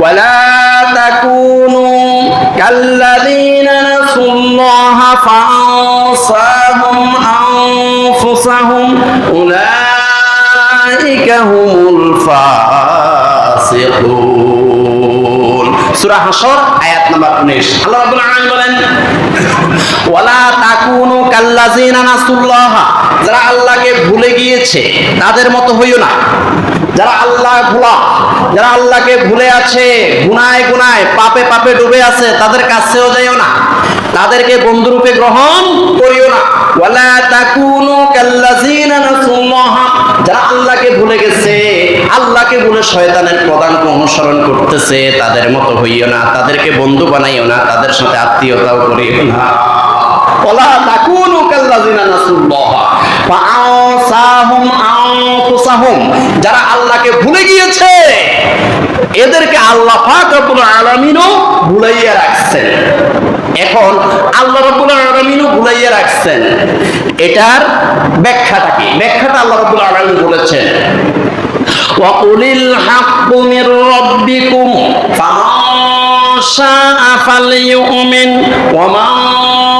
ولا تكونوا كالذين نسوا الله فأنصاهم أنفسهم أولئك هم الفاسقون সূরা হাসর আয়াত নাম্বার 19 আল্লাহ রাব্বুল আলামিন বলেন ওয়ালা তাকুনু কাল্লাযিনা নাসুল্লাহ যারা আল্লাহকে ভুলে গিয়েছে, তাদের মতো হইও না। যারা আল্লাহ ভোলা, যারা আল্লাহকে ভুলে আছে, গুনায় গুনায়, পাপে পাপে ডুবে আছে, তাদের কাছেও যাইও না। তাদেরকে বন্ধুরূপে গ্রহণ করিও না। তাদেরকে বন্ধু বানাইও না, তাদের সাথে আত্মীয়তাও করিও না। কাল্লাযিনা নাসুল্লাহ ফাআসাহুম আনফুসাহুম যারা আল্লাহকে ভুলে গিয়েছে এদেরকে আল্লাহ পাক রব্বুল আলামিনও ভুলাইয়া রাখছেন এখন আল্লাহ রব্বুল আলামিনও ভুলাইয়া রাখছেন এটার ব্যাখ্যাটা কি ব্যাখ্যাটা আল্লাহ রব্বুল আলামিন বলেছেন وقل الحق من ربكم فمن شاء فليؤمن ومن شاء فليكفر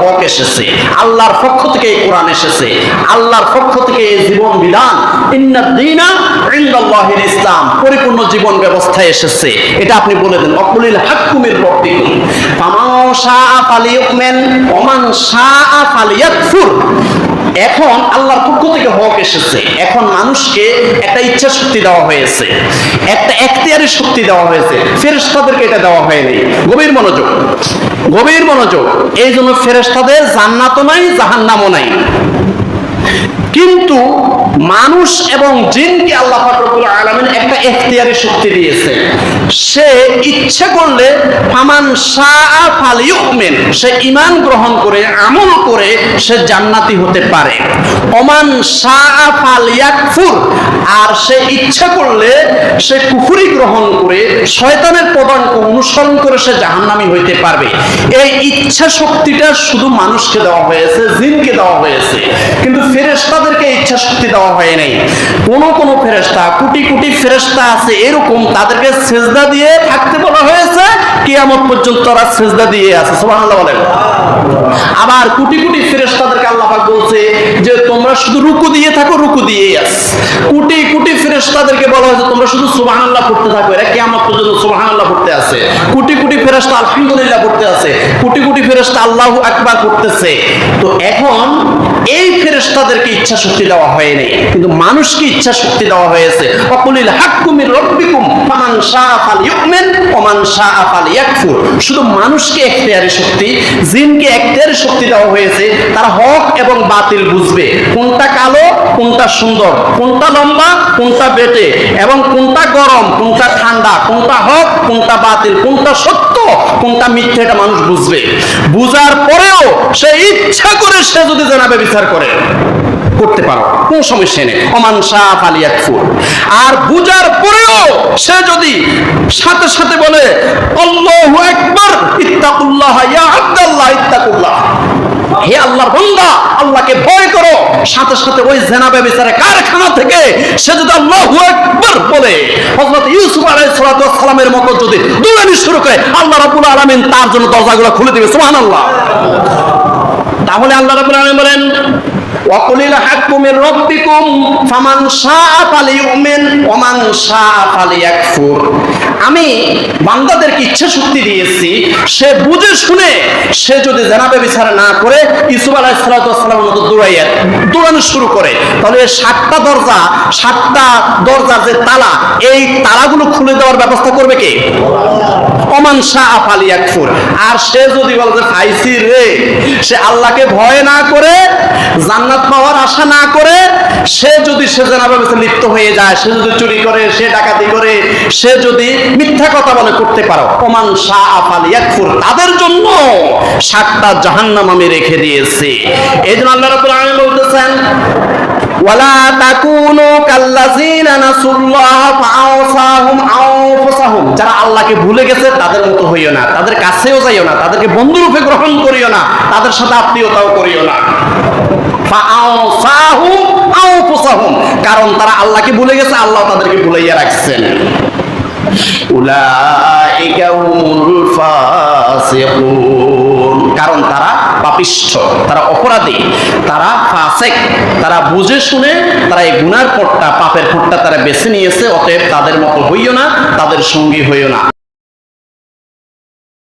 হক এসেছে, আল্লাহর পক্ষ থেকে এই কোরআন এসেছে, আল্লাহর পক্ষ থেকে এই জীবন বিধান ইসলাম, পরিপূর্ণ জীবন ব্যবস্থায় এসেছে। এটা আপনি বলে দেন, অকুলিল হাক্কু মির রাব্বিকুম। ফামান শাআ ফালিয়াকফুর। এখন আল্লাহর পক্ষ থেকে হক এসেছে। এখন মানুষকে একটা ইচ্ছা শক্তি দেওয়া হয়েছে, একটা এখতিয়ারের শক্তি দেওয়া হয়েছে। ফেরেশতাদেরকে এটা দেওয়া হয়নি। গভীর মনোযোগ গভীর মনোযোগ। এই জন্য ফেরেশতাদের জান্নাতও নাই, জাহান্নামও নাই। কিন্তু মানুষ এবং জিনকে আল্লাহ ফাকরুল আলমিন একটা এখতিয়ারি শক্তি দিয়েছে। সে ইচ্ছে করলে ফামান ফালিউমেন সে ইমান গ্রহণ করে, আমল করে সে জান্নাতি হতে পারে। ওমান শাহ আর সে ইচ্ছা করলে সে কুফুরি গ্রহণ করে, শয়তানের পদাঙ্ক অনুসরণ করে সে জাহান্নামি হইতে পারবে। এই ইচ্ছা শক্তিটা শুধু মানুষকে দেওয়া হয়েছে, জিনকে দেওয়া হয়েছে। কিন্তু ফেরেস্তাদেরকে ইচ্ছা শক্তি দেওয়া হয় নাই। কোন কোন ফেরেস্তা কোটি কোটি ফেরেস্তা আছে এরকম তাদেরকে সেজদা দিয়ে থাকতে বলা হয়েছে। কিয়ামত পর্যন্ত তারা সেজদা দিয়ে আছে, সুবহানাল্লাহ বলেন। আবার কোটি কোটি ফেরেশতাদেরকে আল্লাহ পাক বলছে যে, তোমরা শুধু রুকু দিয়ে থাকো, রুকু দিয়ে আস। কোটি কোটি ফেরেশতাদেরকে বলা হয়েছে, তোমরা শুধু সুবহানাল্লাহ পড়তে থাকো, এরা কিয়ামত পর্যন্ত সুবহানাল্লাহ পড়তে আছে। কোটি কোটি ফেরেশতা আলহামদুলিল্লাহ পড়তে আছে, কোটি কোটি ফেরেশতা আল্লাহু আকবার পড়তেছে। তো এখন এই ফেরেশতাদেরকে ইচ্ছা শক্তি দেওয়া হয়নি কিন্তু মানুষকে ইচ্ছা শক্তি দেওয়া হয়েছে। অকুলিল হাক্কু মির রাব্বিকুম, ফামান শাআ ফালিউমিন ওয়া মান শাআ ফালিয়াকফুর শুধু মানুষকে এখতিয়ারি শক্তি, জিনকে এখতিয়ারি শক্তি দেওয়া হয়েছে। তারা হক এবং বাতিল বুঝবে। কোনটা কালো, কোনটা সুন্দর, কোনটা লম্বা, কোনটা বেটে, এবং কোনটা গরম, কোনটা ঠান্ডা, কোনটা হক, কোনটা বাতিল, কোনটা সত্য, কোনটা মিথ্যে এটা মানুষ বুঝবে। বুঝার পরেও সে ইচ্ছা করে সে যদি জানাবে বিচার করে। করতে পারো। কোন সমস্যা নেই। অমান শাহ ফালিয়াকফুর আর বুঝার পরেও সে যদি সাথে সাথে বলে ইত্তাকুল্লাহ, ইয়া ইত্তাকুল্লাহ। হে আল্লাহর বান্দা, আল্লাহকে ভয় করো। সাথে সাথে ওই কারখানা থেকে সে যদি বলে ইউসুফ মতো যদি শুরু করে, আল্লাহ রাব্বুল তার জন্য দরজাগুলো খুলে দিবে। তাহলে আল্লাহ রাব্বুল আলামিন বলেন ফামান শাআ শাআ ফালিয়াকফুর। আমি বান্দাদেরকে ইচ্ছা শক্তি দিয়েছি, সে বুঝে শুনে, সে যদি জানাবে বিচার না করে ইসুফ আলাইহিস সালাতু মতো দৌড়াইয়া দৌড়ানো শুরু করে। তাহলে সাতটা দরজা, সাতটা দরজার যে তালা, এই তালাগুলো খুলে দেওয়ার ব্যবস্থা করবে কে? অমান শাহ আর সে যদি বলে যে ফাইসি রে, সে আল্লাহকে ভয় না করে, জান্নাত পাওয়ার আশা না করে সে যদি সে জানাবে লিপ্ত হয়ে যায়, সে যদি চুরি করে, সে ডাকাতি করে, সে যদি মিথ্যা কথা বলে করতে পারো, ওমান শাহ ফালিয়াকফুর, তাদের জন্য সাতটা জাহান্নাম আমি রেখে দিয়েছি। এই জন্য আল্লাহ রাব্বুল আলামিন বলতেছেন, ওয়ালা তাকুনু কাল্লাযিনা নাসুল্লাহ ফাআওসাহুম আনফুসাহুম। যারা আল্লাহকে ভুলে গেছে, তাদের মতো হইও না, তাদের কাছেও যাইও না, তাদেরকে বন্ধুরূপে গ্রহণ করিও না, তাদের সাথে আত্মীয়তাও করিও না। কারণ তারা আল্লাহকে ভুলে গেছে, আল্লাহ তাদেরকে ভুলাইয়া রাখছেন। কারণ তারা পাপিষ্ঠ, তারা অপরাধী, তারা ফাসেক, তারা বুঝে শুনে, তারা এই গুনার পথটা, পাপের পথটা তারা বেছে নিয়েছে, অতএব তাদের মতো হইও না, তাদের সঙ্গী হইও না।